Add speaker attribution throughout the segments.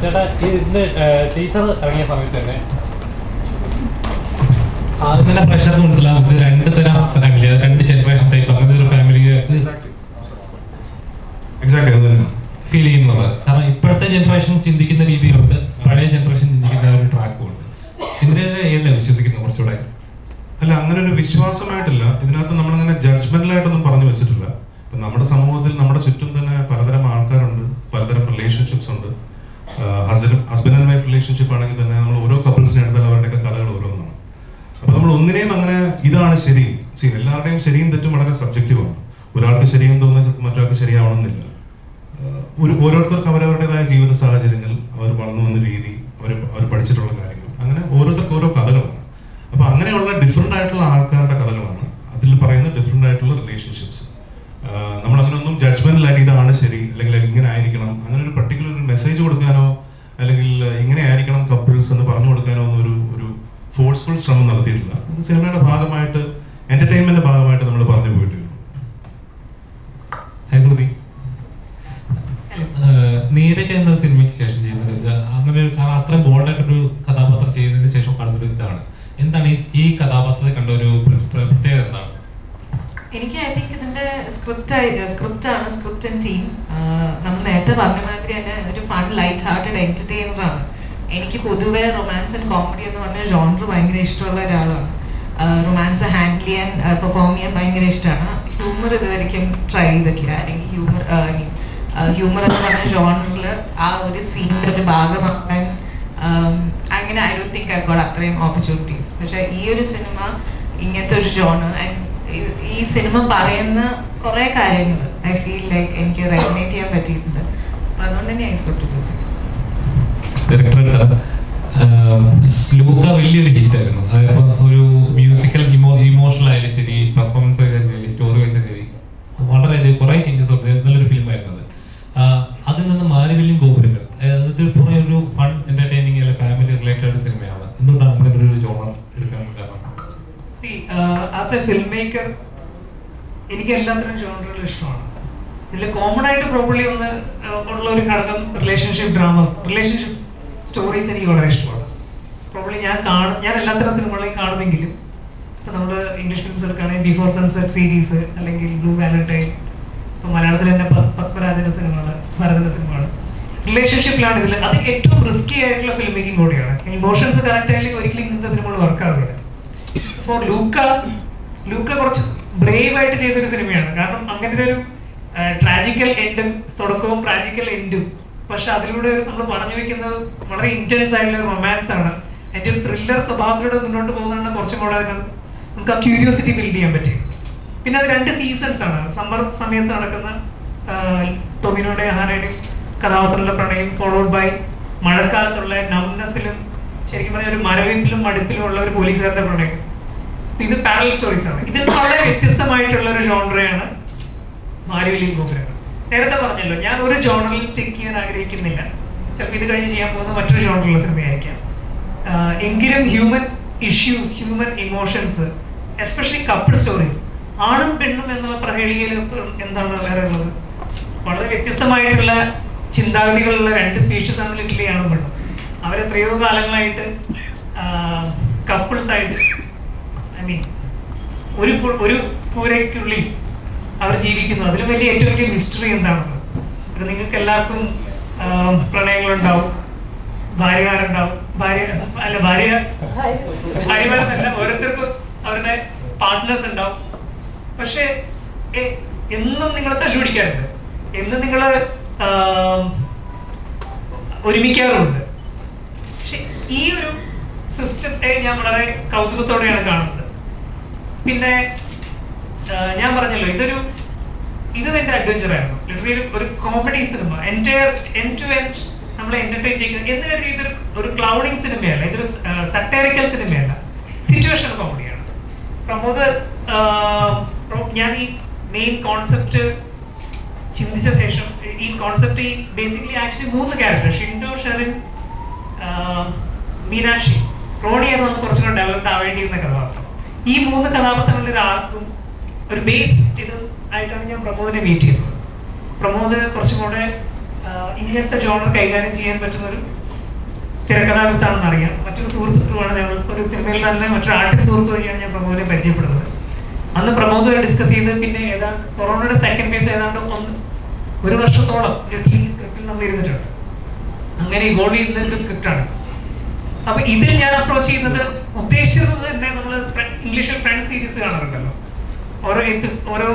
Speaker 1: ചേട്ടാ ഇതിന്റെ ടീച്ചർ ഇറങ്ങിയ സമയത്ത് തന്നെ
Speaker 2: ആദ്യം തന്നെ പ്രഷർ മനസ്സിലാവും. ഇത് രണ്ട് തരം ഫാമിലി രണ്ട് ജനറേഷൻ ടൈപ്പ് അങ്ങനത്തെ ഒരു ഫാമിലി ഫീൽ ചെയ്യുന്നത്. കാരണം ഇപ്പോഴത്തെ ജനറേഷൻ ചിന്തിക്കുന്ന രീതിയിലുണ്ട്. പഴയ ജനറേഷൻ ചിന്തിക്കുന്ന ഒരു ട്രാക്കും ഉണ്ട്. ഇതിന്റെ ഏതിലാണ് വിശ്വസിക്കുന്നത് കുറച്ചുകൂടെ?
Speaker 3: അല്ല അങ്ങനെ ഒരു വിശ്വാസമായിട്ടില്ല. ഇതിനകത്ത് നമ്മളങ്ങനെ ജഡ്ജ്മെന്റലായിട്ടൊന്നും പറഞ്ഞു വെച്ചിട്ടില്ല. നമ്മുടെ സമൂഹത്തിൽ നമ്മുടെ ചുറ്റും തന്നെ പലതരം റിലേഷൻഷിപ്സ് ഉണ്ട്. ഹസ്ബൻഡ് ആൻഡ് വൈഫ് റിലേഷൻഷിപ്പ് ആണെങ്കിൽ തന്നെ നമ്മൾ ഓരോ കപ്പിൾസിനെ എടുത്താൽ അവരുടെയൊക്കെ കഥകൾ ഓരോന്നാണ്. അപ്പോൾ നമ്മൾ ഒന്നിനെയും അങ്ങനെ ഇതാണ് ശരി. സി എല്ലാവരുടെയും ശരിയും തെറ്റും വളരെ സബ്ജക്റ്റീവാണ് ഒരാൾക്ക് ശരിയെന്ന് തോന്നുന്ന മറ്റൊരാൾക്ക് ശരിയാവണമെന്നില്ല. ഒരു ഓരോരുത്തർക്ക് അവരവരുടേതായ ജീവിത സാഹചര്യങ്ങൾ അവർ വളർന്നു വന്ന രീതി അവർ അവർ പഠിച്ചിട്ടുള്ള കാര്യങ്ങൾ. അങ്ങനെ ഓരോരുത്തർക്ക് ഓരോ കഥകളാണ് അപ്പൊ അങ്ങനെയുള്ള ഡിഫറെന്റ് ആയിട്ടുള്ള ആൾക്കാരുടെ കഥകളാണ് അതിൽ പറയുന്ന ഡിഫറെന്റ് ആയിട്ടുള്ള റിലേഷൻഷിപ്സ് നമ്മൾ അങ്ങനെയൊന്നും ജഡ്ജ്മെന്റിലായിട്ട് ഇതാണ് ശരി അല്ലെങ്കിൽ ഇങ്ങനെ ആയിരിക്കണം അങ്ങനെ ഒരു പർട്ടിക്കുലർ ഒരു മെസ്സേജ് കൊടുക്കാനോ അല്ലെങ്കിൽ ഇങ്ങനെ ആയിരിക്കണം കപ്പിൾസ് എന്ന് പറഞ്ഞു കൊടുക്കാനോ ഒന്നും ഒരു ഒരു ഫോഴ്സ്ഫുൾ ശ്രമം നടത്തിയിട്ടില്ല. അത് സിനിമയുടെ ഭാഗമായിട്ട് എന്റർടൈൻമെന്റ് ഭാഗമായിട്ട് നമ്മൾ പറഞ്ഞു പോയിട്ടേ
Speaker 2: നീരജ് എന്ന സിനിമയ്ക്ക് ശേഷം ചെയ്യുന്നത് അങ്ങനെ ഒരു കാരണം അത്ര ബോൾഡായിട്ടൊരു കഥാപാത്രം ചെയ്യുന്നതിന് ശേഷം കാണുന്നൊരു ഇതാണ്. എന്താണ് ഈ കഥാപാത്രത്തെ കണ്ട ഒരു പ്ര- പ്ര- പ്രത്യേകത എന്താണ്?
Speaker 4: എനിക്ക് ഐ തിങ്ക് ഇതിന്റെ സ്ക്രിപ്റ്റ് സ്ക്രിപ്റ്റ് ആണ് സ്ക്രിപ്റ്റ് ആൻഡ് ടീം. നമ്മൾ നേരത്തെ പറഞ്ഞ മാതിരി തന്നെ ഒരു ഫൺ ലൈറ്റ് ഹാർട്ടഡ് എന്റർടൈനർ ആണ്. എനിക്ക് പൊതുവേ റൊമാൻസ് ആൻഡ് കോമഡി എന്ന് പറഞ്ഞ ജോണർ ഭയങ്കര ഇഷ്ടമുള്ള ഒരാളാണ്. റൊമാൻസ് ഹാൻഡിൽ ചെയ്യാൻ പെർഫോം ചെയ്യാൻ ഭയങ്കര ഇഷ്ടമാണ്. ഹ്യൂമർ ഇതുവരെയ്ക്കും ട്രൈ ചെയ്തിട്ടില്ല. അല്ലെങ്കിൽ ഹ്യൂമർ ഹ്യൂമർ എന്ന് പറഞ്ഞ ജോണറിൽ ആ ഒരു സീനിന്റെ ഒരു ഭാഗമാക്കാൻ അങ്ങനെ I don't think I got അത്രയും ഓപ്പർച്യൂണിറ്റീസ് പക്ഷേ ഈ ഒരു സിനിമ ഇങ്ങനത്തെ ഒരു ജോണർ ഈ സിനിമ പറയുന്ന കുറേ കാര്യങ്ങൾ ഐ ഫീൽ ലൈക്ക് എനിക്ക് റെഗുലേറ്റ് ചെയ്യാൻ പറ്റിയിട്ടുണ്ട്. അപ്പം അതുകൊണ്ട് തന്നെ I script choose
Speaker 2: director Luca വലിയൊരു ഹിറ്റ് ആയിരുന്നു. ഒരു മ്യൂസിക്കൽ ഇമോ ഇമോഷണൽ ആയാലും ശരി പെർഫോമൻസ് ആയാലും സ്റ്റോറി വൈസ് ശരി വളരെ കുറെ ചേഞ്ചസ് ഉണ്ട്. നല്ലൊരു ഫിലിം ആയിരുന്നു അത്. അതിൽ നിന്ന് മാലിവല്യം ഗോപുരങ്ങൾ. അതായത് ഇതിൽ പുറമെ ഒരു ഫൺ എന്റർടൈനിങ് അല്ലെങ്കിൽ ഫാമിലി റിലേറ്റഡ് സിനിമയാണ്. എന്തുകൊണ്ടാണ് അങ്ങനെ ഒരു ജോണർ എടുക്കാൻ കാരണം?
Speaker 5: See as a film maker എനിക്ക് എല്ലാത്തരം ജോണറുകളും ഇഷ്ടമാണ്. ഇതിൽ കോമൺ ആയിട്ട് പ്രോപ്പർലി ഒന്ന് ഉള്ള ഒരു ഘടകം റിലേഷൻഷിപ്പ് ഡ്രാമാസ് റിലേഷൻഷിപ്പ് സ്റ്റോറീസ് എനിക്ക് വളരെ ഇഷ്ടമാണ്. പ്രോബ്ലി ഞാൻ കാണും ഞാൻ എല്ലാത്തരം സിനിമകളെയും കാണുമെങ്കിലും ഇപ്പം നമ്മൾ ഇംഗ്ലീഷ് ഫിലിംസ് എടുക്കുകയാണെങ്കിൽ ബിഫോർ സൺസെറ്റ് സീരീസ് അല്ലെങ്കിൽ ബ്ലൂ വാലന്റൈൻ ഇപ്പം മലയാളത്തിൽ തന്നെ പത്മരാജന്റെ സിനിമകൾ ഭരതന്റെ സിനിമകൾ റിലേഷൻഷിപ്പിലാണ് ഇതിൽ അത് ഏറ്റവും റിസ്കി ആയിട്ടുള്ള ഫിലിം മേക്കിംഗ് കൂടിയാണ്. ഇമോഷൻസ് കറക്റ്റ് ആയില്ലെങ്കിൽ ഒരിക്കലും ഇങ്ങനത്തെ സിനിമകൾ വർക്ക് ആവില്ല. ഫോർ ലൂക്ക ലൂക്ക കുറച്ച് ബ്രേവ് ആയിട്ട് ചെയ്തൊരു സിനിമയാണ്. കാരണം അങ്ങനത്തെ ഒരു ട്രാജിക്കൽ എൻഡും തുടക്കവും ട്രാജിക്കൽ എൻഡും പക്ഷെ അതിലൂടെ നമ്മൾ പറഞ്ഞു വെക്കുന്നത് വളരെ ഇന്റൻസ് ആയിട്ടുള്ള റൊമാൻസ് ആണ്. അതിന്റെ ഒരു ത്രില്ലർ സ്വഭാവത്തിലൂടെ മുന്നോട്ട് പോകുന്നതാണ് കുറച്ചും കൂടെ നമുക്ക് ആ ക്യൂരിയോസിറ്റി ബിൽഡ് ചെയ്യാൻ പറ്റി. പിന്നെ അത് രണ്ട് സീസൺസ് ആണ്. സമ്മർ സമയത്ത് നടക്കുന്ന ടൊമിനോയുടെ ഹാനയുടെയും കഥാപാത്രങ്ങളുടെ പ്രണയം ഫോളോഡ് ബൈ മഴക്കാലത്തുള്ള നംനെസ്സിലും ശരിക്കും പറഞ്ഞാൽ ഒരു മരവിപ്പിലും മടുപ്പിലും ഉള്ള ഒരു പോലീസുകാരുടെ പ്രണയം. ഇത് പാരൽ സ്റ്റോറീസ് ആണ്. ഇതിൽ വളരെ വ്യത്യസ്തമായിട്ടുള്ള ഒരു ജോൺറയാണ് മാരുവിലിയും ഗോപുരങ്ങൾ നേരത്തെ പറഞ്ഞല്ലോ ഞാൻ ഒരു ജോണറിൽ സ്റ്റിക്ക് ചെയ്യാൻ ആഗ്രഹിക്കുന്നില്ല. ചിലപ്പോൾ ഇത് കഴിഞ്ഞ് ചെയ്യാൻ പോകുന്ന മറ്റൊരു ജോണറിലുള്ള സിനിമയായിരിക്കാം എങ്കിലും human issues human emotions especially couple stories ആണും പെണ്ണും എന്നുള്ള പ്രഹേളികയിൽ എന്താണ് വേറെ ഉള്ളത്? വളരെ വ്യത്യസ്തമായിട്ടുള്ള ചിന്താഗതികളുള്ള രണ്ട് സ്പീഷീസ് ആണ് ലിറ്റിലെയാണ് ആണും പെണ്ണും. അവരെത്രയോ കാലങ്ങളായിട്ട് കപ്പിൾസ് ആയിട്ട് ഐ മീൻ ഒരു ഒരു കൂരയ്ക്കുള്ളിൽ അവർ ജീവിക്കുന്നു. അതിൽ വലിയ ഏറ്റവും വലിയ മിസ്റ്ററി എന്താണെന്ന്. അത് നിങ്ങൾക്ക് എല്ലാവർക്കും പ്രണയങ്ങളുണ്ടാവും. ഭാര്യമാരുണ്ടാവും. ഭാര്യ അല്ല ഭാര്യ ഭാര്യമാരെന്നല്ല ഓരോരുത്തർക്കും അവരുടെ പാർട്ട്നേഴ്സ് ഉണ്ടാവും. പക്ഷേ എന്നും നിങ്ങൾ തല്ലുപിടിക്കാറുണ്ട്. എന്നും നിങ്ങൾ ഒരുമിക്കാറുമുണ്ട് പക്ഷെ ഈ ഒരു സിസ്റ്റത്തെ ഞാൻ വളരെ കൗതുകത്തോടെയാണ് കാണുന്നത്. പിന്നെ ഞാൻ പറഞ്ഞല്ലോ ഇതൊരു ഇത് എന്റെ അഡ്വഞ്ചർ ആയിരുന്നു. ലിറ്ററലി ഒരു കോമഡി സിനിമ എന്റയർ എൻ ടു നമ്മളെ എന്റർടൈൻ ചെയ്യുന്നത് എന്ന് കരുതി ഇതൊരു ഒരു ക്ലൗഡിങ് സിനിമയല്ല ഇതൊരു സട്ടേറിക്കൽ സിനിമയല്ല സിറ്റുവേഷൻ കോമഡിയാണ് പ്രമോദ് ഞാൻ ഈ മെയിൻ കോൺസെപ്റ്റ് ചിന്തിച്ച ശേഷം ഈ കോൺസെപ്റ്റ് ഈ ബേസിക്കലി ആക്ച്വലി മൂന്ന് ക്യാരക്ടർ ഷിൻഡോ ഷെറിൻ മീനാക്ഷി മീനാക്ഷി എന്ന് വന്ന് കുറച്ചുകൂടെ ഡെവലപ്ഡ് ആവേണ്ടിയിരുന്ന കഥാപാത്രം. ഈ മൂന്ന് കഥാപാത്രങ്ങളിൽ ആർക്കും ഒരു ബേസ് ഇത് ആയിട്ടാണ് ഞാൻ പ്രമോദിനെ മീറ്റ് ചെയ്തത്. പ്രമോദ് കുറച്ചും കൂടെ ഇങ്ങനത്തെ ജോണർ കൈകാര്യം ചെയ്യാൻ പറ്റുന്ന ഒരു തിരക്കഥാകൃത്താണെന്ന് അറിയാം. മറ്റൊരു സുഹൃത്തുക്കളുമാണ് ഞങ്ങൾ. ഒരു സിനിമയിൽ തന്നെ മറ്റൊരു ആർട്ടിസ്റ്റ് സുഹൃത്തു വഴിയാണ് ഞാൻ പ്രമോദിനെ പരിചയപ്പെടുന്നത്. അന്ന് പ്രമോദ് വരെ ഡിസ്കസ് ചെയ്ത് പിന്നെ ഏതാ കൊറോണയുടെ സെക്കൻഡ് ഫേസ് ഏതാണ്ട് ഒന്ന് ഒരു വർഷത്തോളം ലിറ്ററലി സ്ക്രിപ്റ്റിൽ നമ്മൾ ഇരുന്നിട്ടുണ്ട്. അങ്ങനെ ഇവോൾവ് ചെയ്യുന്ന ഒരു സ്ക്രിപ്റ്റാണ് അപ്പൊ ഇതിൽ ഞാൻ അപ്രോച്ച് ചെയ്യുന്നത് ഉദ്ദേശിച്ചത് തന്നെ നമ്മൾ ഇംഗ്ലീഷിൽ ഫ്രണ്ട് സീരീസ് കാണാറുണ്ടല്ലോ. ഓരോ ഓരോ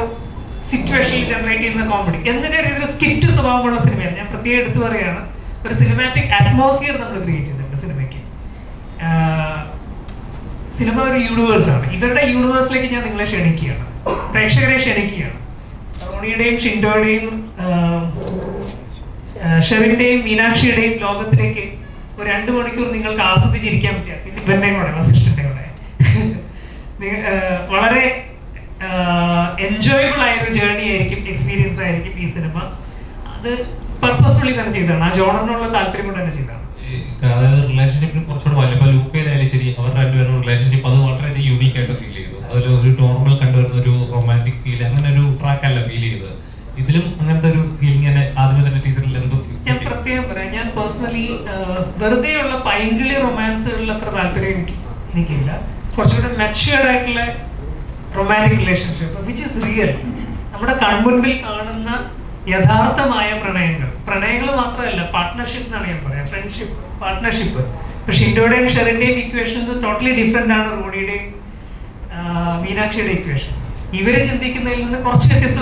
Speaker 5: സിറ്റുവേഷനിൽ ജനറേറ്റ് ചെയ്യുന്ന കോമഡി എന്നൊക്കെ രീതിയിൽ സ്കിറ്റ് സ്വഭാവമുള്ള സിനിമയാണ് ഞാൻ പ്രത്യേകം എടുത്തു പറയുകയാണ്. ഒരു സിനിമാറ്റിക് അറ്റ്മോസ്ഫിയർ നമ്മൾ ക്രിയേറ്റ് ചെയ്യുന്നുണ്ട് സിനിമയ്ക്ക് സിനിമ ഒരു യൂണിവേഴ്സാണ് ഇവരുടെ യൂണിവേഴ്സിലേക്ക് ഞാൻ നിങ്ങളെ ക്ഷണിക്കുകയാണ്. പ്രേക്ഷകരെ ക്ഷണിക്കുകയാണ്. റോണിയുടെയും ഷിൻഡോയുടെയും ഷെറിന്റെയും മീനാക്ഷിയുടെയും ലോകത്തിലേക്ക് ഒരു രണ്ട് മണിക്കൂർ നിങ്ങൾക്ക് ആസ്വദിച്ചിരിക്കാൻ പറ്റിയ ഇവന്റെയും കൂടെ വസിഷ്ഠന്റെ കൂടെ. വളരെ എൻജോയബിൾ ആയ ഒരു ജേർണി ആയിരിക്കും എക്സ്പീരിയൻസ് ആയിരിക്കും ഈ സിനിമ അത് പർപ്പസ്ഫുള്ളി തന്നെ ചെയ്തതാണ്. ആ ജോണറിനുള്ള താല്പര്യം കൊണ്ട് തന്നെ ചെയ്തതാണ്.
Speaker 2: അതായത് റിലേഷൻഷിപ്പിന് കുറച്ചുകൂടെ വലിയ ഇപ്പൊ ലൂക്കയിലായാലും ശരി അവരുടെ റിലേഷൻഷിപ്പ് അത് വളരെയധികം യൂണീക്ക് ആയിട്ട് ഫീൽ ചെയ്തു. അതിൽ ഒരു നോർമൽ കണ്ടുവരുന്ന ഒരു റൊമാന്റിക് ഫീൽ അങ്ങനെ ഒരു ട്രാക്ക് അല്ല ഫീൽ ചെയ്തത്. ഇതിലും അങ്ങനത്തെ ഒരു ഫീലിംഗ് തന്നെ ആദ്യമേ തന്നെ ടീച്ചറിൽ എന്തോ
Speaker 5: ഞാൻ പ്രത്യേകം പറയാം. ഞാൻ പേഴ്സണലി പൈങ്കിളി റൊമാൻസുകളിൽ അത്ര താല്പര്യം എനിക്ക് എനിക്കില്ല. കുറച്ചുകൂടെ മെച്ചുവേർഡ് ആയിട്ടുള്ള romantic relationship which is real നമ്മുടെ കൺമുൻപിൽ കാണുന്ന യഥാർത്ഥമായ പ്രണയങ്ങൾ. പ്രണയങ്ങൾ മാത്രമല്ല പാർട്ട്ണർഷിപ്പ് എന്നാണ് ഞാൻ പറയാം. ഫ്രണ്ട്ഷിപ്പ് പാർട്ട്ണർഷിപ്പ് പക്ഷെ ഇൻഡോയുടെയും ഷെറിന്റെയും ഇക്വേഷൻസ് ടോട്ടലി ഡിഫറെന്റ് ആണ് റോഡിയുടെയും മീനാക്ഷിയുടെ ഇക്വേഷൻ ഇവരെ ചിന്തിക്കുന്നതിൽ നിന്ന് കുറച്ച് വ്യത്യസ്ത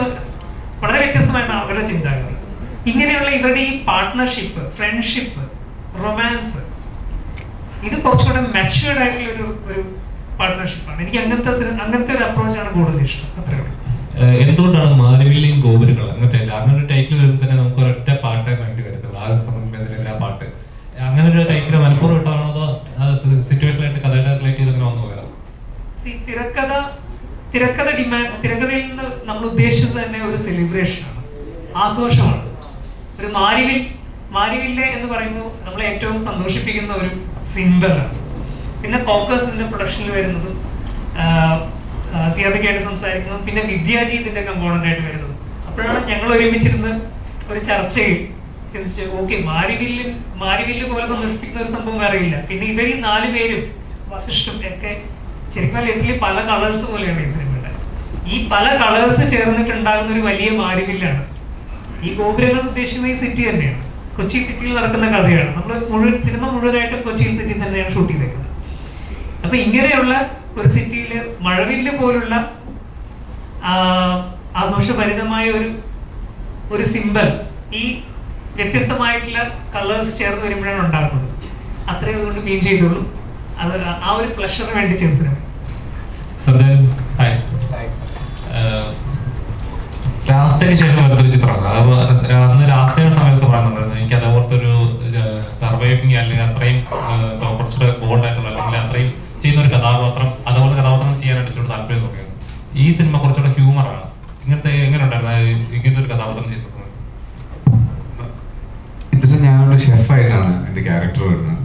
Speaker 5: വളരെ വ്യത്യസ്തമായിട്ടാണ് അവരുടെ ചിന്താഗതി. ഇങ്ങനെയുള്ള ഇവരുടെ ഈ പാർട്ട്ണർഷിപ്പ് ഫ്രണ്ട്ഷിപ്പ് റൊമാൻസ് ഇത് കുറച്ചുകൂടെ മെച്ചുവേർഡ് ആയിട്ടുള്ള ഒരു ഒരു പാർട്ട്ണർഷിപ്പാണ് എനിക്ക് അങ്ങനത്തെ അങ്ങനത്തെ ഒരു അപ്രോച്ചാണ് കൂടുതൽ ഇഷ്ടം. അത്രേ ഉള്ളൂ.
Speaker 2: എന്തുകൊണ്ടാണ് മാരുവിലെയും ഗോപുരങ്ങൾ? അങ്ങനത്തെ അങ്ങനെ ഒരു ടൈറ്റിൽ വരുമ്പോൾ തന്നെ നമുക്ക് ഒരൊറ്റ പാട്ടേ കണ്ടി വരുന്നുള്ളൂ ആ സംബന്ധിച്ച എല്ലാ പാട്ട്. അങ്ങനെ ഒരു ടൈറ്റിൽ മനഃപൂർവം ഇട്ടാണോ അതോ സിറ്റുവേഷനായിട്ട് കഥയുടെ റിലേറ്റ് ചെയ്ത് അങ്ങനെ വന്നു പോയതാണ്
Speaker 5: സി തിരക്കഥ തിരക്കഥ ഡിമാൻഡ് തിരക്കഥയിൽ നിന്ന് നമ്മൾ ഉദ്ദേശിച്ചത് തന്നെ ഒരു സെലിബ്രേഷൻ ആണ്. ആഘോഷമാണ്. ഒരു മാരിവിൽ മാരിവില്ലേ എന്ന് പറയുമ്പോൾ നമ്മളെ ഏറ്റവും സന്തോഷിപ്പിക്കുന്ന ഒരു സിംബലാണ് പിന്നെ കോക്കേഴ്സിന്റെ പ്രൊഡക്ഷനിൽ വരുന്നത് സിയാദക്കായിട്ട് സംസാരിക്കുന്നത് പിന്നെ വിദ്യാജീതിന്റെ കമ്പോണന്റ് ആയിട്ട് വരുന്നത്. അപ്പോഴാണ് ഞങ്ങൾ ഒരുമിച്ചിരുന്ന് ഒരു ചർച്ചയിൽ ചിന്തിച്ചു ഓക്കെ മാരിവില്ല് മാരിവില്ല് പോലെ സന്തോഷിപ്പിക്കുന്ന ഒരു സംഭവം വേറെ ഇല്ല. പിന്നെ ഇവർ ഈ നാല് പേരും വസിഷ്ഠും ഒക്കെ ശരിക്കും ലിറ്റലി പല കളേഴ്സ് പോലെയാണ് ഈ സിനിമയുടെ. ഈ പല കളേഴ്സ് ചേർന്നിട്ടുണ്ടാകുന്ന ഒരു വലിയ മാരിവില്ലാണ്. ഈ ഗോപുരങ്ങൾ ഉദ്ദേശിക്കുന്ന ഈ സിറ്റി തന്നെയാണ്. കൊച്ചി സിറ്റിയിൽ നടക്കുന്ന കഥയാണ്. നമ്മൾ മുഴുവൻ സിനിമ മുഴുവനായിട്ട് കൊച്ചി സിറ്റി തന്നെയാണ് ഷൂട്ട് ചെയ്തേക്കുന്നത്. അപ്പൊ ഇങ്ങനെയുള്ള ഒരു സിറ്റിയിൽ മഴവില്ല് പോലുള്ള ആ, ആഘോഷഭരിതമായ ഒരു ഒരു സിമ്പൽ ഈ വ്യത്യസ്തമായിട്ടുള്ള കളേഴ്സ് ചേർന്ന് വരുമ്പോഴാണ് ഉണ്ടാകുന്നത്. അത്രയും അതുകൊണ്ട് മീൻ ചെയ്തോളൂ അത് ആ ഒരു പ്ലഷറിന് വേണ്ടി ചെയ്ത സിനിമ
Speaker 2: ഹായ് രാസ്തയ്ക്ക് ശേഷം വരുന്നൊരു ചിത്രമാണ് അത് അന്ന് രാസ്തയുടെ സമയത്ത് പറയുന്നുണ്ടായിരുന്നു എനിക്ക് അതേപോലത്തെ ഒരു സർവൈവിങ് അല്ലെങ്കിൽ അത്രയും കുറച്ചുകൂടെ ബോൾഡായിട്ടുള്ള അല്ലെങ്കിൽ അത്രയും ചെയ്യുന്ന ഒരു കഥാപാത്രം അതുപോലെ കഥാപാത്രം ചെയ്യാനായിട്ട് ഇച്ചിരി താല്പര്യം തോന്നിയത് ഈ സിനിമ കുറച്ചുകൂടെ ഹ്യൂമറാണ് ഇങ്ങനത്തെ എങ്ങനെ ഉണ്ടായിരുന്നു ഇങ്ങനത്തെ ഒരു കഥാപാത്രം ചെയ്ത സമയത്ത്
Speaker 6: ഇതിൽ ഞാനൊരു ഷെഫായിട്ടാണ് എന്റെ ക്യാരക്ടർ വരുന്നത്.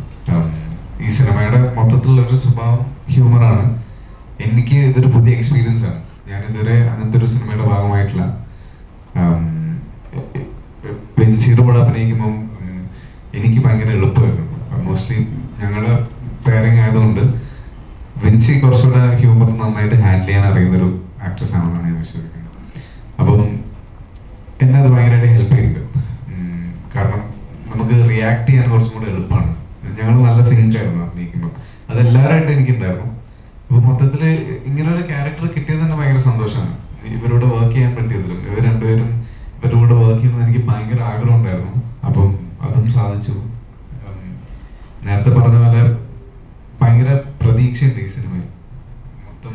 Speaker 6: ഈ സിനിമയുടെ മൊത്തത്തിലുള്ള ഒരു സ്വഭാവം ഹ്യൂമറാണ് എനിക്ക് ഇതൊരു പുതിയ എക്സ്പീരിയൻസ് ആണ്. ഞാൻ ഇതുവരെ അങ്ങനത്തെ ഒരു സിനിമയുടെ ഭാഗമായിട്ടുള്ള വെൻസിയുടെ കൂടെ അഭിനയിക്കുമ്പം എനിക്ക് ഭയങ്കര എളുപ്പമായിരുന്നു. മോസ്റ്റ്ലി ഞങ്ങൾ ആയതുകൊണ്ട് വിൻസി കുറച്ചുകൂടെ ഹ്യൂമർ നന്നായിട്ട് ഹാൻഡിൽ ചെയ്യാൻ അറിയുന്ന ഒരു ആക്ട്രസ് ആണെന്നാണ് ഞാൻ വിശ്വസിക്കുന്നത്. അപ്പം എന്നെ അത് ഭയങ്കരമായിട്ട് ഹെൽപ്പ് ചെയ്യുന്നുണ്ട് കാരണം നമുക്ക് റിയാക്ട് ചെയ്യാൻ കുറച്ചും കൂടെ എളുപ്പമാണ്. ഞങ്ങൾ നല്ല സിങ്ക് ആയിരുന്നു അഭിനയിക്കുമ്പോൾ അത് എല്ലാവരായിട്ടും എനിക്കുണ്ടായിരുന്നു. അപ്പോൾ മൊത്തത്തിൽ ഇങ്ങനൊരു ക്യാരക്ടർ കിട്ടിയത് തന്നെ ഭയങ്കര സന്തോഷമാണ്. ഇവരോട് വർക്ക് ചെയ്യാൻ പറ്റിയതിലും ഇവർ രണ്ടുപേരും ഇവരുടെ കൂടെ വർക്ക് ചെയ്യുന്നത് എനിക്ക് ഭയങ്കര ആഗ്രഹം ഉണ്ടായിരുന്നു. അപ്പം അതും സാധിച്ചു. നേരത്തെ പറഞ്ഞ പോലെ പ്രതീക്ഷയുണ്ട് ഈ സിനിമയിൽ മൊത്തം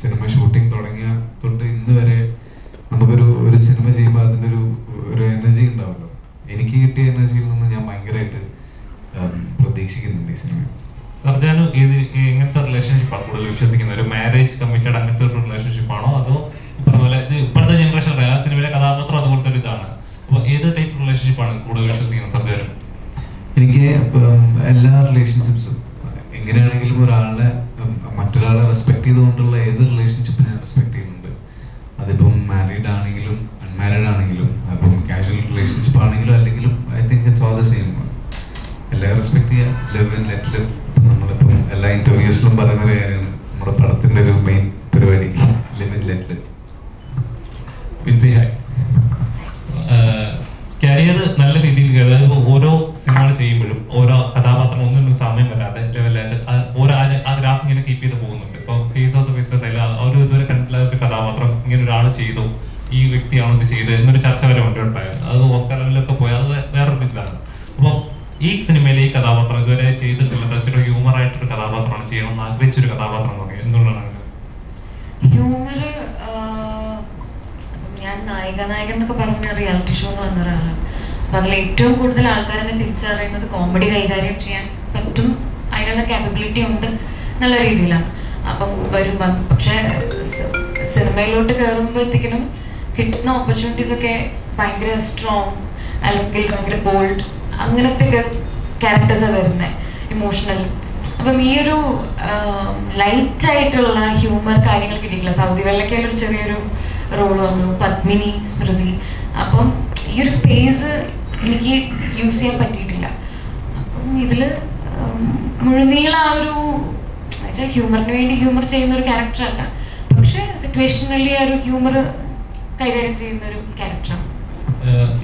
Speaker 6: സിനിമ ഷൂട്ടിംഗ് തുടങ്ങിയ തൊട്ട് ഇന്ന് വരെ നമുക്കൊരു ഒരു സിനിമ ചെയ്യുമ്പോൾ അതിന്റെ ഒരു ഒരു എനർജി ഉണ്ടാവുമല്ലോ എനിക്ക് കിട്ടിയ എനർജിയിൽ നിന്ന് ഞാൻ ഭയങ്കരമായിട്ട് പ്രതീക്ഷിക്കുന്നുണ്ട് ഈ സിനിമ.
Speaker 2: സർജാനു ഏത് എങ്ങനത്തെ റിലേഷൻഷിപ്പാണ് കൂടുതൽ വിശ്വസിക്കുന്നത്? ഒരു മാരേജ് കമ്മിറ്റഡ് അങ്ങനത്തെ ഒരു റിലേഷൻഷിപ്പ് ആണോ? അതോ പറഞ്ഞ പോലെ ഇത് ഇപ്പോഴത്തെ ജനറേഷൻ ആ സിനിമയിലെ കഥാപാത്രം അതുപോലത്തെ ഒരു ഇതാണ്. അപ്പോൾ ഏത് ടൈപ്പ് റിലേഷൻഷിപ്പാണ് കൂടുതൽ വിശ്വസിക്കുന്നത് സർജാനു?
Speaker 6: എനിക്ക് എല്ലാ റിലേഷൻഷിപ്സും എങ്ങനെയാണെങ്കിലും ഒരാളെ മറ്റൊരാളെ റെസ്പെക്ട് ചെയ്തുകൊണ്ടുള്ള ഏത് റിലേഷൻഷിപ്പിനെ റെസ്പെക്ട് ചെയ്യുന്നുണ്ട്. അതിപ്പം മാരീഡ് ആണെങ്കിലും അൺമാരീഡ് ആണെങ്കിലും അപ്പം കാഷ്വൽ റിലേഷൻഷിപ്പ് ആണെങ്കിലും അല്ലെങ്കിലും I think it's all the same എല്ലാം റെസ്പെക്ട് ചെയ്യാം. ലവ് ആൻഡ് ലെറ്റ് ലിവ് നമ്മളിപ്പം എല്ലാ ഇന്റർവ്യൂസിലും പറയുന്ന ഒരു കാര്യമാണ്. നമ്മുടെ പടത്തിന്റെ ഒരു മെയിൻ പരിപാടി. Live and let live
Speaker 2: Vincy hi career നല്ല രീതിയിൽ അതായത് ഓരോ സിനിമകൾ ചെയ്യുമ്പോഴും ഓരോ കഥാപാത്രം ഒന്നും സമയം വ്യക്തിയാണോ ഇത് എന്നൊരു ചർച്ച വരെ ഉണ്ടായിരുന്നു. അത് ഓസ്കാർ ലെവലിലൊക്കെ പോയി. അത് വേറൊരു ഇതാണ് അപ്പോൾ ഈ സിനിമയിലെ ഈ കഥാപാത്രം ഇതുവരെ ചെയ്തിട്ടില്ല. കുറച്ചൊരു ഹ്യൂമർ ആയിട്ടൊരു കഥാപാത്രമാണ് ചെയ്യണം എന്ന് ആഗ്രഹിച്ചൊരു കഥാപാത്രം എന്ന് എന്തുകൊണ്ടാണ്
Speaker 4: ഹ്യൂമർ ഞാൻ നായിക നായകൻ എന്നൊക്കെ പറഞ്ഞ റിയാലിറ്റി ഷോ എന്ന് പറഞ്ഞ ഒരാളാണ്. അപ്പൊ അതിൽ ഏറ്റവും കൂടുതൽ ആൾക്കാരെന്നെ തിരിച്ചറിയുന്നത് കോമഡി കൈകാര്യം ചെയ്യാൻ പറ്റും. അതിനുള്ള ക്യാപ്പബിലിറ്റി ഉണ്ട് എന്നുള്ള രീതിയിലാണ്. അപ്പം വരും പക്ഷെ സിനിമയിലോട്ട് കയറുമ്പോഴത്തേക്കിനും കിട്ടുന്ന ഓപ്പർച്യൂണിറ്റീസ് ഒക്കെ ഭയങ്കര സ്ട്രോങ് അല്ലെങ്കിൽ ഭയങ്കര ബോൾഡ് അങ്ങനത്തെ ക്യാരക്ടേഴ്സാണ് വരുന്നത് ഇമോഷണൽ അപ്പം ഈ ഒരു ലൈറ്റ് ആയിട്ടുള്ള ഹ്യൂമർ കാര്യങ്ങൾ കിട്ടിയിട്ടില്ല. സൗദി വെള്ളയ്ക്കയിൽ ഒരു ചെറിയൊരു റോൾ വന്നു പത്മിനി സ്മൃതി. അപ്പം ഈ ഒരു സ്പേസ് എനിക്ക് യൂസ് ചെയ്യാൻ പറ്റിയിട്ടില്ല. അപ്പം ഇതിൽ മുഴുനീള ആ ഒരു ഹ്യൂമറിന് വേണ്ടി ഹ്യൂമർ ചെയ്യുന്ന ഒരു ക്യാരക്ടർ അല്ല. പക്ഷെ സിറ്റുവേഷനലി ആ ഒരു ഹ്യൂമർ കൈകാര്യം ചെയ്യുന്ന ഒരു ക്യാരക്ടറാണ്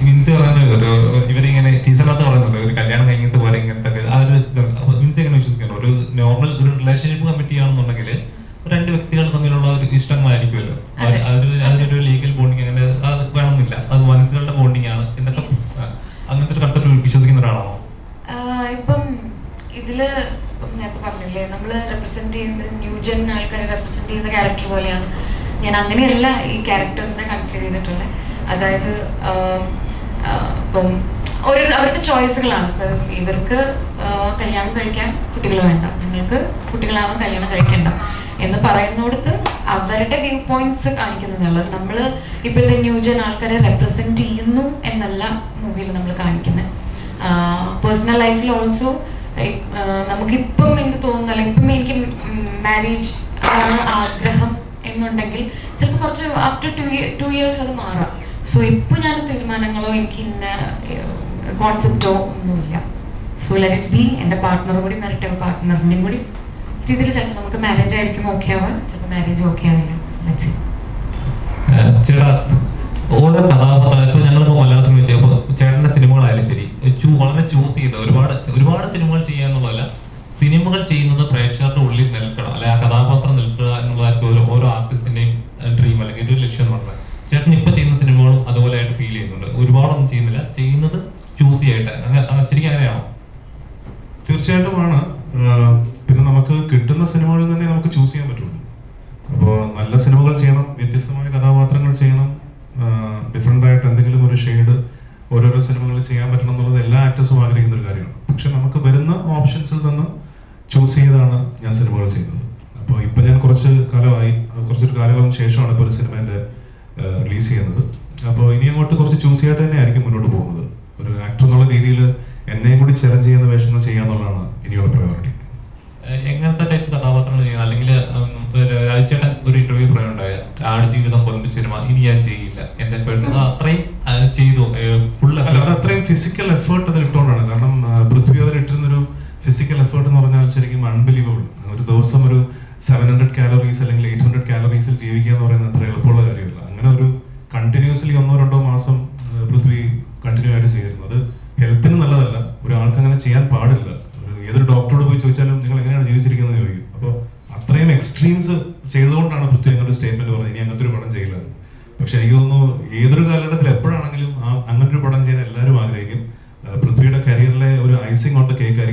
Speaker 2: മിൻസി പറയുന്നത് ഇവരിങ്ങനെ ടീച്ചറിനകത്ത് പറയുന്നുണ്ട്. ഒരു കല്യാണം കഴിഞ്ഞിട്ട് പോലെ ഇങ്ങനത്തെ ആ ഒരു മിൻസി എങ്ങനെ വിശ്വസിക്കുന്നു? ഒരു നോർമൽ ഒരു റിലേഷൻഷിപ്പ് കമ്മിറ്റി ആണെന്നുണ്ടെങ്കിൽ രണ്ട് വ്യക്തികൾ തമ്മിലുള്ള ഒരു ഇഷ്ടങ്ങളായിരിക്കുമല്ലോ.
Speaker 4: അതെ.
Speaker 2: അതിന് അതിനൊരു ലീഗൽ ബോണ്ടിങ് അങ്ങനെ അത് വേണമെന്നില്ല. അത് മനസ്സുകളുടെ ബോണ്ടിങ് ആണ് എന്നൊക്കെ അങ്ങനത്തെ ഒരു കൺസെപ്റ്റ് വിശ്വസിക്കുന്ന ഒരാളാണോ?
Speaker 4: ഇപ്പം ഇതിൽ നേരത്തെ പറഞ്ഞില്ലേ നമ്മൾ റെപ്രസെന്റ് ചെയ്യുന്നത് ന്യൂജൻ ആൾക്കാരെ റെപ്രസെന്റ് ചെയ്യുന്ന ക്യാരക്ടർ പോലെയാണ്. ഞാൻ അങ്ങനെയല്ല ഈ ക്യാരക്ടറിനെ കൺസിഡർ ചെയ്തിട്ടുള്ളത് അതായത് ഇപ്പം ഒരു അവരുടെ ചോയ്സുകളാണ്. ഇപ്പം ഇവർക്ക് കല്യാണം കഴിക്കാൻ കുട്ടികൾ വേണ്ട. ഞങ്ങൾക്ക് കുട്ടികളാവാൻ കല്യാണം കഴിക്കണ്ട എന്ന് പറയുന്നിടത്ത് അവരുടെ വ്യൂ പോയിന്റ്സ് കാണിക്കുന്നുള്ളത് നമ്മൾ ഇപ്പോഴത്തെ ന്യൂജൻ ആൾക്കാരെ റെപ്രസെന്റ് ചെയ്യുന്നു എന്നല്ല മൂവിയിൽ നമ്മൾ കാണിക്കുന്നത് പേഴ്സണൽ ലൈഫിൽ ഓൾസോ നമുക്കിപ്പം എന്ത് തോന്നുന്നല്ല. ഇപ്പം എനിക്ക് മാരേജ് ആഗ്രഹം. എന്നുണ്ടെങ്കിൽ ചിലപ്പോൾ കുറച്ച് ആഫ്റ്റർ ടു ടു ഇയേഴ്സ് അത് മാറാം. സോ ഇപ്പോൾ ഞാൻ തീരുമാനങ്ങളോ എനിക്ക് ഇന്ന കോൺസെപ്റ്റോ ഒന്നുമില്ല. സോ ലെറ്റ് ഇറ്റ് ബി എന്റെ പാർട്ട്ണർ കൂടി വരട്ടെ പാർട്ട്ണറിന്റെയും കൂടി രീതിയിൽ ചിലപ്പോൾ നമുക്ക് മാരേജ് ആയിരിക്കും ഓക്കെ ആവുക ചിലപ്പോൾ മാരേജ് ഓക്കെ ആവില്ല.
Speaker 2: ചേട്ടാ ഓരോ കഥാപാത്രം ഇപ്പൊ ഞങ്ങളിപ്പോ മലയാള സിനിമ ചെയ്യുമ്പോൾ ചേട്ടന്റെ സിനിമകളായാലും ശരി വളരെ ചൂസ് ചെയ്ത ഒരുപാട് ഒരുപാട് സിനിമകൾ ചെയ്യാന്നുള്ളതല്ല സിനിമകൾ ചെയ്യുന്നത് പ്രേക്ഷകരുടെ ഉള്ളിൽ നിൽക്കണം അല്ലെ ആ കഥാപാത്രം നിൽക്കുക എന്നുള്ളതായിരിക്കും ഓരോ ഓരോ ആർട്ടിസ്റ്റിന്റെയും ഡ്രീം അല്ലെങ്കിൽ ഒരു ലക്ഷ്യം എന്ന് പറഞ്ഞത് ചേട്ടൻ ഇപ്പൊ ചെയ്യുന്ന സിനിമകളും അതുപോലെ ആയിട്ട് ഫീൽ ചെയ്യുന്നുണ്ട് ഒരുപാടൊന്നും ചെയ്യുന്നില്ല ചെയ്യുന്നത് ചൂസ് ചെയ്യട്ടെ അങ്ങനെ ആ, ശരിക്കും അങ്ങനെയാണോ
Speaker 3: തീർച്ചയായിട്ടുമാണ് ആഹ് പിന്നെ നമുക്ക് കിട്ടുന്ന സിനിമകളിൽ തന്നെ നമുക്ക് ചൂസ് ചെയ്യാൻ പറ്റുള്ളൂ അപ്പോൾ നല്ല സിനിമകൾ ചെയ്യണം വ്യത്യസ്തമായ കഥാപാത്രങ്ങൾ ചെയ്യണം ഡിഫറെന്റ് ആയിട്ട് എന്തെങ്കിലും ഒരു ഷെയ്ഡ് ഓരോരോ സിനിമകളിൽ ചെയ്യാൻ പറ്റണം എന്നുള്ളത് എല്ലാ ആക്ടേഴ്സും ആഗ്രഹിക്കുന്ന ഒരു കാര്യമാണ്. പക്ഷെ നമുക്ക് വരുന്ന ഓപ്ഷൻസിൽ നിന്ന് ചൂസ് ചെയ്താണ് ഞാൻ സിനിമകൾ ചെയ്യുന്നത്. അപ്പോൾ ഇപ്പം ഞാൻ കുറച്ച് കാലമായി കുറച്ചൊരു കാലയളവിന് ശേഷമാണ് ഇപ്പോൾ ഒരു സിനിമേന്റെ റിലീസ് ചെയ്യുന്നത്. അപ്പോൾ ഇനി അങ്ങോട്ട് കുറച്ച് ചൂസ് ചെയ്യായിട്ട് തന്നെ ആയിരിക്കും മുന്നോട്ട് പോകുന്നത്. ഒരു ആക്ടർ എന്നുള്ള രീതിയിൽ എന്നെയും കൂടി ചലഞ്ച് ചെയ്യുന്ന വേഷങ്ങൾ ചെയ്യാന്നുള്ളതാണ് ഇനിയുള്ള പ്രയോറിറ്റി
Speaker 2: എങ്ങനത്തെ ടൈപ്പ് കഥാപാത്രങ്ങൾ ചെയ്യണം അല്ലെങ്കിൽ രാജ്ചേട്ടൻ ഒരു ഇന്റർവ്യൂ പറയുണ്ടായ ആട് ജീവിതം പോലൊരു സിനിമ ഇനി ഞാൻ ചെയ്യില്ല. എന്റെ പെട്ടെന്ന് അത്രയും ചെയ്തു.
Speaker 3: que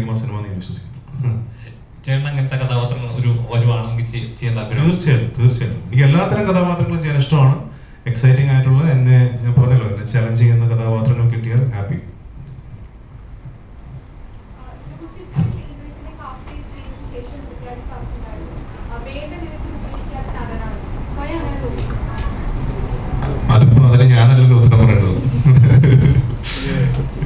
Speaker 3: ആ സിനിമ ഞാൻ വിശ്വസിക്കുന്നു.
Speaker 2: ചേട്ടൻ അങ്ങനത്തെ കഥാപാത്രങ്ങൾ ഒരു വരുവാണെങ്കിൽ ആണെങ്കിൽ ചെയ്യാൻ താല്പര്യം
Speaker 3: തീർച്ചയായും തീർച്ചയായും എനിക്ക് എല്ലാത്തരം കഥാപാത്രങ്ങളും ചെയ്യാൻ ഇഷ്ടമാണ്. എക്സൈറ്റിംഗ് ആയിട്ടുള്ള എന്നെ ഞാൻ പറഞ്ഞല്ലോ എന്നെ ചലഞ്ച് ചെയ്യുന്ന കഥാപാത്രങ്ങൾ കിട്ടിയാൽ ഹാപ്പി
Speaker 7: ലൂസിഫറിൽ ഇദ്ദേഹത്തിനെ കാസ്റ്റ് ചെയ്തതിനു ശേഷം കുട്ടികളെ പറഞ്ഞിട്ടുണ്ടായിരുന്നു വേണ്ട വിധത്തിൽ ഉപയോഗിക്കാത്ത നടനാണ് സ്വയം അങ്ങനെ തോന്നുന്നു
Speaker 3: അതിപ്പോ അതിന് ഞാനല്ലല്ലോ ഉത്തരം പറയേണ്ടത്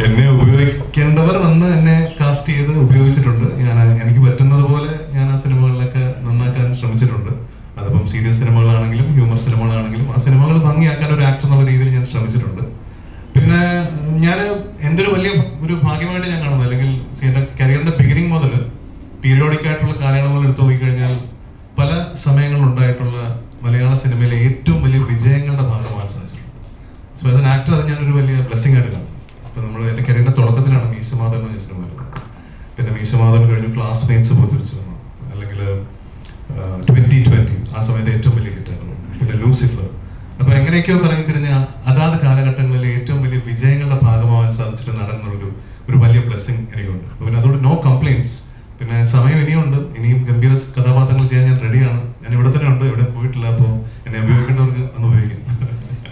Speaker 3: എന്നെ ഉപയോഗിക്കേണ്ടവർ വന്ന് എന്നെ കാസ്റ്റ് ചെയ്ത് ഉപയോഗിച്ചിട്ടുണ്ട് ഞാൻ എനിക്ക് പറ്റുന്നത് പോലെ ഞാൻ ആ സിനിമകളിലൊക്കെ നന്നാക്കാൻ ശ്രമിച്ചിട്ടുണ്ട് അതിപ്പം സീരിയസ് സിനിമകളാണെങ്കിലും ഹ്യൂമർ സിനിമകളാണെങ്കിലും ആ സിനിമകൾ ഭംഗിയാക്കാൻ ഒരു ആക്ടർ എന്നുള്ള രീതിയിൽ ഞാൻ ശ്രമിച്ചിട്ടുണ്ട് ഭാഗ്യമായിട്ട് ഞാൻ കാണുന്നത് അല്ലെങ്കിൽ see, എന്റെ കരിയറിന്റെ ബിഗിനിങ് മുതൽ പീരിയോഡിക് ആയിട്ടുള്ള കാലയളവുകൾ എടുത്തു നോക്കിക്കഴിഞ്ഞാൽ പല സമയങ്ങളിലുണ്ടായിട്ടുള്ള മലയാള സിനിമയിലെ ഏറ്റവും വലിയ വിജയങ്ങളുടെ ഭാഗമാകാൻ സാധിച്ചിട്ടുണ്ട് എൻ ആക്ടർ അത് ഞാനൊരു വലിയ ബ്ലെസ്സിങ് ആയിട്ട് കാണും ഇപ്പൊ നമ്മൾ എന്റെ കരിയറിന്റെ തുടക്കത്തിലാണ് മീശമാധവൻ എന്ന സിനിമ വരുന്നത്. പിന്നെ മീശമാധവൻ കഴിഞ്ഞു ക്ലാസ്മേറ്റ്സ് പുറത്തിരിച്ചു വന്നു അല്ലെങ്കിൽ ട്വന്റി ട്വന്റി ആ സമയത്ത് ഏറ്റവും വലിയ ഹിറ്റായിരുന്നു പിന്നെ ലൂസിഫർ. അപ്പൊ എങ്ങനെയൊക്കെയോ പറഞ്ഞു തിരിഞ്ഞ അതാത് കാലഘട്ടങ്ങളിൽ ഏറ്റവും വലിയ വിജയങ്ങളുടെ ഭാഗമാവാൻ സാധിച്ചിട്ട് നടന്നുള്ളൊരു ഒരു വലിയ ബ്ലെസ്സിങ് എനിക്കുണ്ട്. അപ്പൊ പിന്നെ അതുകൊണ്ട് നോ കംപ്ലൈൻസ് പിന്നെ സമയം ഇനിയുണ്ട്. ഇനിയും ഗംഭീര കഥാപാത്രങ്ങൾ ചെയ്യാൻ ഞാൻ റെഡിയാണ് ഞാൻ ഇവിടെ തന്നെ ഉണ്ട്. ഇവിടെ പോയിട്ടില്ല. അപ്പോൾ എന്നെ ഉപയോഗിക്കേണ്ടവർക്ക് ഒന്ന് ഉപയോഗിക്കാം.